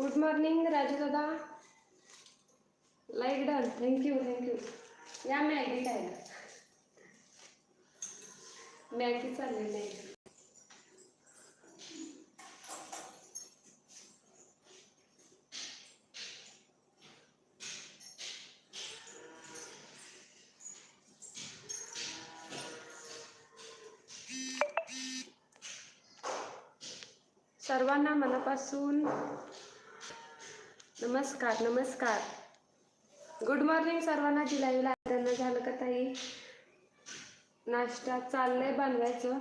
Good morning Raju दादा like done thank you thank you या Maggi खायला मॅगी चाललेली आहे सर्वांना मनापासून नमस्कार नमस्कार. गुड मॉर्निंग सर्वांना. जी त्यांना झालं का ताई नाश्ता चाललंय बनवायचं.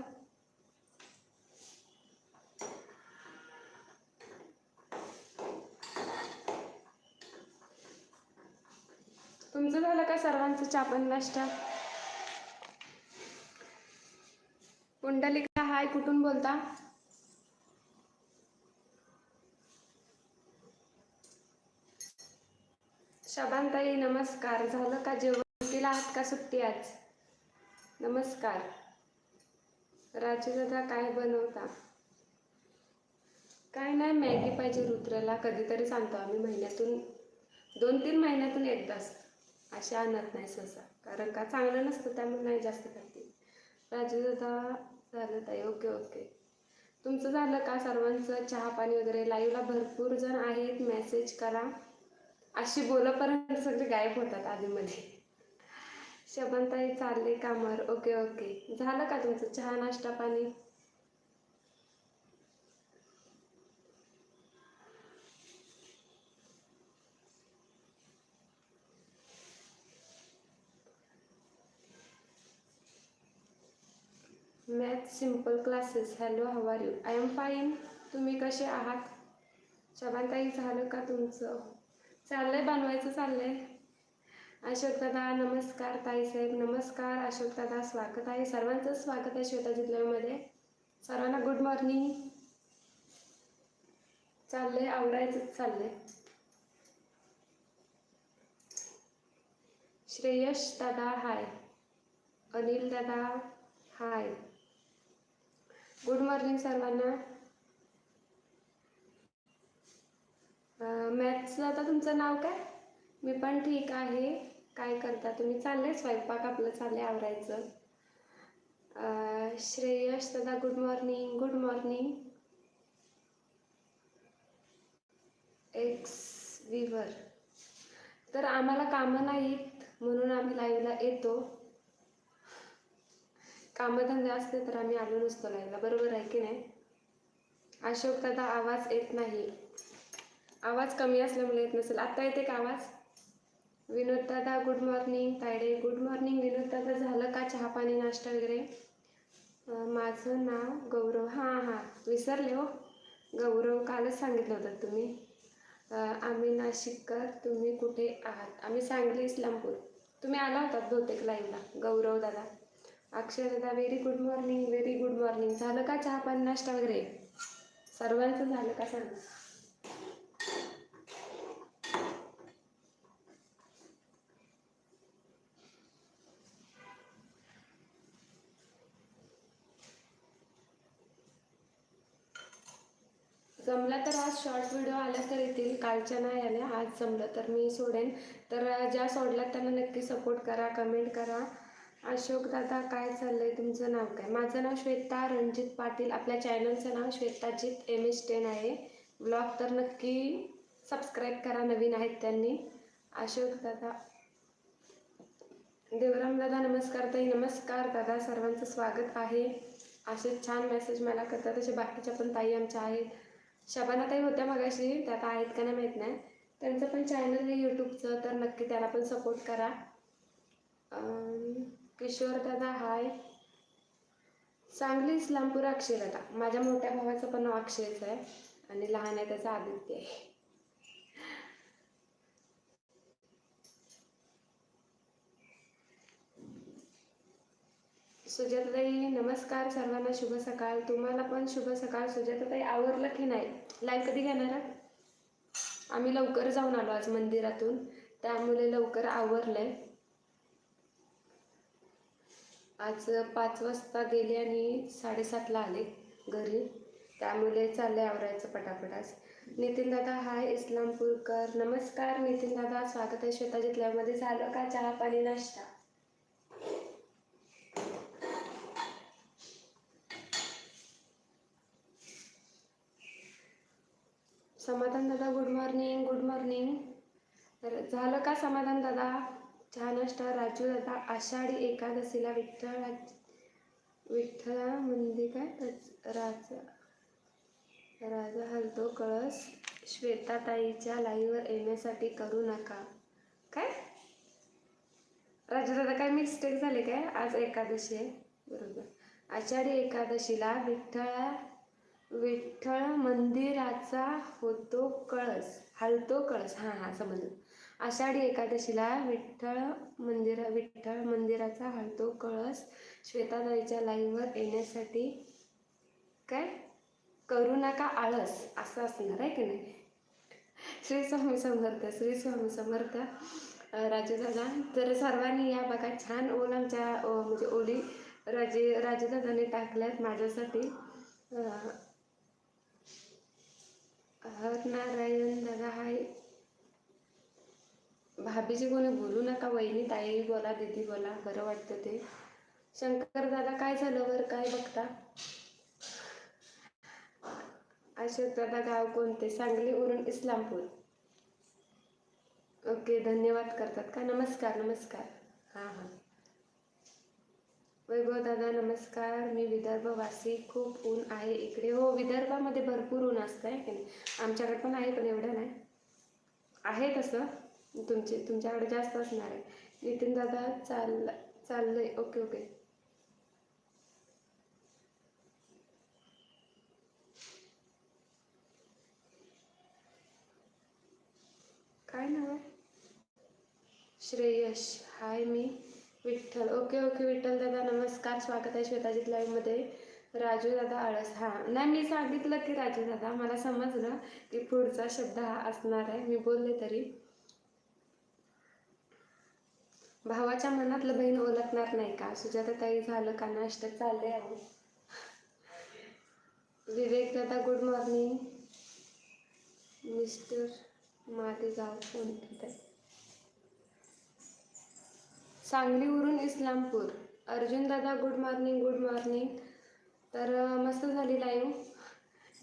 तुमचं झालं का सर्वांचं चापण नाश्ता? पुंडलिका हाय कुठून बोलता? शबांताई नमस्कार. झालं का जेवण? तिला आहात का सुट्टी आज? नमस्कार. राजू दादा काय बनवता? काय नाही मॅगी पाहिजे रुद्रला. कधीतरी सांगतो आम्ही महिन्यातून दोन तीन महिन्यातून एकदाच. असे आणत नाही सहसा. कारण का चांगलं नसतं त्यामुळे नाही जास्त करते राजू दादा झालं ताई. Okay okay. तुमचं झालं का सर्वांचं? चहा पाणी वगैरे? लाईव्हला भरपूर जण आहेत. मेसेज करा. अशी बोलापर्यंत सगळे गायब होतात आधीमध्ये. शबनताई चालले कामावर. Okay okay. झालं का तुमचं चहा नाश्ता पाणी? Math simple classes hello how are you I am fine तुम्ही कसे आहात? शबांताई झालं का तुमचं? चाललंय बनवायचं चाललंय. अशोक दादा नमस्कार ताईसाहेब नमस्कार. अशोक दादा स्वागत आहे. सर्वांचं स्वागत आहे श्वेता जिल्ह्यामध्ये. सर्वांना गुड मॉर्निंग चाललंय आवडायचंच चाललंय. श्रेयश दादा हाय अनिल दादा हाय गुड मॉर्निंग सर्वांना. मॅथ्सचं आता तुमचं नाव काय? मी पण ठीक आहे. काय करता तुम्ही? चाललंय? स्वयंपाक आपलं चाललंय आवरायचं. श्रेयश दादा गुड मॉर्निंग गुड मॉर्निंग एक्स विवर तर आम्हाला कामं नाहीत म्हणून आम्ही लाईव्हला येतो. कामधंदे असते तर आम्ही आलो नसतो लाईव्हला बरोबर आहे की नाही? अशोक दादा आवाज येत नाही. आवाज कमी असल्यामुळे येत नसेल. आत्ता येते का आवाज? विनोद दादा good morning Tayade. Good morning Vinod दादा झालं का चहा पाणी नाश्ता वगैरे? माझं नाव गौरव. हां हां. विसरले हो. गौरव कालच सांगितलं होतं तुम्ही. आम्ही नाशिककर तुम्ही कुठे आहात? आम्ही सांगली इस्लामपूर. तुम्ही आला होतात बहुतेक लाईनला गौरव दादा. अक्षय दादा very good morning very good morning झालं का चहा पाणी नाश्ता वगैरे? सर्वांचं झालं का सांग जमला तर आज शॉर्ट व्हिडिओ आला तर येतील कालच्या नाही आल्या आज जमलं तर मी सोडेन. तर ज्या सोडल्यात त्यांना नक्की सपोर्ट करा कमेंट करा. अशोक दादा काय चाललंय? तुमचं नाव काय? माझं नाव श्वेता रणजित पाटील. आपल्या चॅनलचं नाव श्वेताजित एम एस टेन आहे. ब्लॉग तर नक्की सबस्क्राईब करा नवीन आहेत त्यांनी. अशोक दादा. देवराम दादा नमस्कार ताई. नमस्कार दादा. सर्वांचं स्वागत आहे. असे छान मेसेज मला करतात. तसे बाकीच्या पण ताई आमच्या आहेत. शबाना होत्या मगाशी त्या का आहेत का नाही माहीत नाही. त्यांचं पण चॅनल आहे यूट्यूबचं तर नक्की त्याला पण सपोर्ट करा. किशोर दादा हाय सांगली इस्लामपूर अक्षय दादा माझ्या मोठ्या भावाचं पण नाव अक्षयच आहे. आणि लहान आहे त्याचा आदित्य आहे. सुजाताई नमस्कार सर्वांना शुभ सकाळ. तुम्हाला पण शुभ सकाळ. सुजाताई आवरलं की नाही? लाईव्ह कधी घेणार आम्ही लवकर जाऊन आलो आज मंदिरातून. त्यामुळे लवकर आवरलंय. आज पाच वाजता गेले आणि साडेसातला आले घरी. त्यामुळे चाललंय आवरायचं पटापटाच नितीन दादा हाय इस्लामपूरकर. नमस्कार नितीन दादा स्वागत आहे श्वेताजीत लाईव्हमध्ये झालं का चहा पाणी नाश्ता? समाधान दादा गुड मॉर्निंग गुड मॉर्निंग तर झालं का समाधान दादा? छान नाश्ता राजू दादा आषाढी एकादशीला विठ्ठल विठ्ठला म्हणजे काय? राजा राजा हलतो कळस. श्वेताताईच्या लाईव्हवर येण्यासाठी करू नका. काय? राजू दादा काय मिस्टेक झाले काय? आज एकादशी आहे. बरोबर. आषाढी एकादशीला विठ्ठळा विठ्ठल मंदिराचा होतो कळस हलतो कळस. हां हां समजलं. आषाढी एकादशीला विठ्ठल मंदिरा विठ्ठल मंदिराचा हलतो कळस श्वेताबाईच्या लाईव्हवर येण्यासाठी काय? करू नका आळस असं असणार आहे की नाही? श्री स्वामी समर्थ श्री स्वामी समर्थ अं, तर सर्वांनी या बघा छान ओल आमच्या म्हणजे ओली राजे राजूदादाने टाकल्यात माझ्यासाठी. हर नारायण दादा हाय. भाभीजी कोणी बोलू नका वहिनी ताई बोला दीदी बोला बरं वाटतं ते. शंकर दादा काय झालं बरं? काय बघता? अशोक दादा गाव कोणते? सांगली उरून इस्लामपूर. ओके धन्यवाद करतात का? नमस्कार नमस्कार. हां हां. वैभव दादा नमस्कार. मी विदर्भवासी खूप ऊन आहे इकडे. हो विदर्भामध्ये भरपूर ऊन असतं आहे की नाही? आमच्याकडे पण आहे पण एवढं नाही. आहे तसं. तुमचे तुमच्याकडे जास्त असणार आहे. नितीन दादा चाल चाललंय. Okay okay. काय नाव आहे? श्रेयश. हाय मी. विठ्ठल. ओके ओके विठ्ठल दादा नमस्कार. स्वागत आहे श्वेताजीत लाईव्हमध्ये राजू दादा आळस. हां. नाही मी सांगितलं की राजू दादा मला समजलं की पुढचा शब्द हा असणार आहे. मी बोलले तरी. भावाच्या मनातलं बहीण ओळखणार नाही का? सुजाता ताई झालं का? नाश्ता चालले आहे. विवेक दादा गुड मॉर्निंग मिस्टर माझे गाव कोणते ताई? सांगलीवरून इस्लामपूर. अर्जुन दादा गुड मॉर्निंग गुड मॉर्निंग तर मस्त झाली लाईव्ह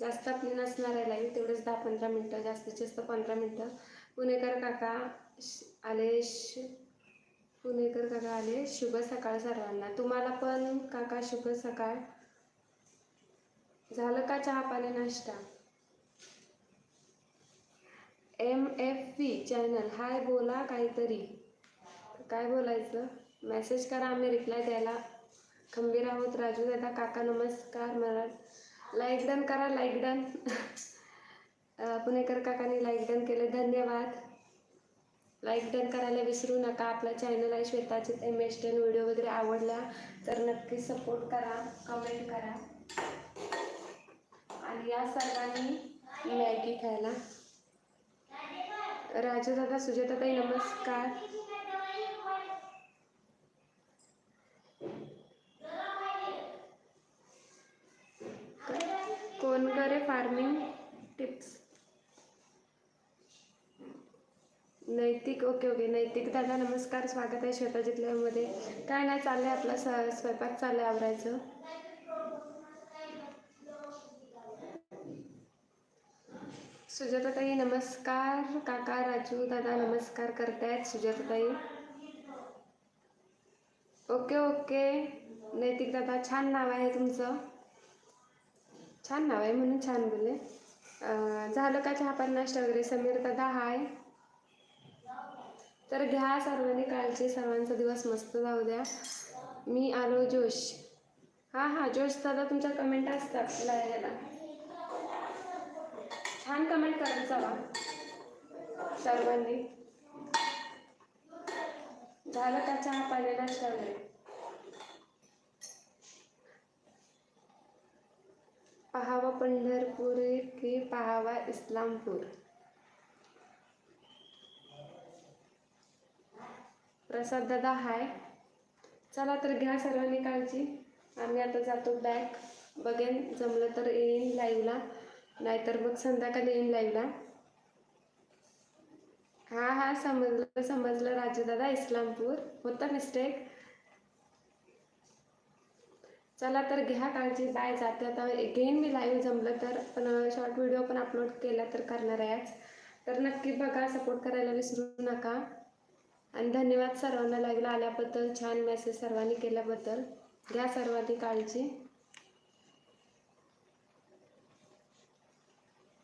जास्त आपली नसणार आहे लाईव्ह तेवढंच दहा पंधरा मिनटं जास्तीत जास्त पंधरा मिनटं. पुणेकर काका श- आले श- पुणेकर काका आले. शुभ सकाळ सर्वांना. तुम्हाला पण काका शुभ सकाळ. झालं का चहा पाणी नाश्ता? M F V channel hi बोला काहीतरी. काय बोलायचं? मेसेज करा आम्ही रिप्लाय द्यायला. खंबीर आहोत. राजू दादा काका नमस्कार. मला लाईक डन करा लाईक डन पुणेकर काकांनी लाईक डन केले. धन्यवाद. लाईक डन करायला विसरू नका. आपला चॅनल आहे Shwetachit M S ten video वगैरे आवडला तर नक्की सपोर्ट करा कमेंट करा. आणि या सर्वांनी मॅगी खायला. राजू दादा सुजाताताई नमस्कार. Songare farming tips. Naitik okay okay Naitik. दादा नमस्कार. स्वागत आहे श्वेताजित मध्ये काय नाही चाललंय आपला स स्वयंपाक चाललंय आवरायचं. सुजाताताई नमस्कार. काका राजू दादा नमस्कार करतायत सुजाताताई. Okay okay. नैतिक दादा छान नाव आहे तुमचं. छान नाव आहे म्हणून छान बोलले. झालं का चहा पाणी नाश्ता वगैरे? समीर दादा हाय तर घ्या सर्वांनी काळजी सर्वांचा दिवस मस्त जाऊ द्या. मी आलो जोश. हां हां जोश दादा तुमच्या कमेंट असतात लिहायला छान कमेंट करत जावा सर्वांनी. झालं का चहा पाणी नाश्ता वगैरे? पहावा पंढरपूर की पहावा इस्लामपूर? प्रसाद दादा हाय. चला तर घ्या सर्वांनी काळजी. आम्ही आता जातो बॅक बघेन जमलं तर येईन लाईव्हला नाहीतर मग संध्याकाळी येईन लाईव्हला हा हा समजलं समजलं राजू दादा इस्लामपूर. होता मिस्टेक चला तर घ्या काळजी बाय जाते आता. घेईन मी लाईव्ह जमलं तर पण शॉर्ट व्हिडिओ पण अपलोड केला तर करणार आहेच तर नक्की बघा सपोर्ट करायला विसरू नका. आणि धन्यवाद सर्वांना लाईव्हला आल्याबद्दल छान मेसेज सर्वांनी केल्याबद्दल. घ्या सर्वांनी काळजी.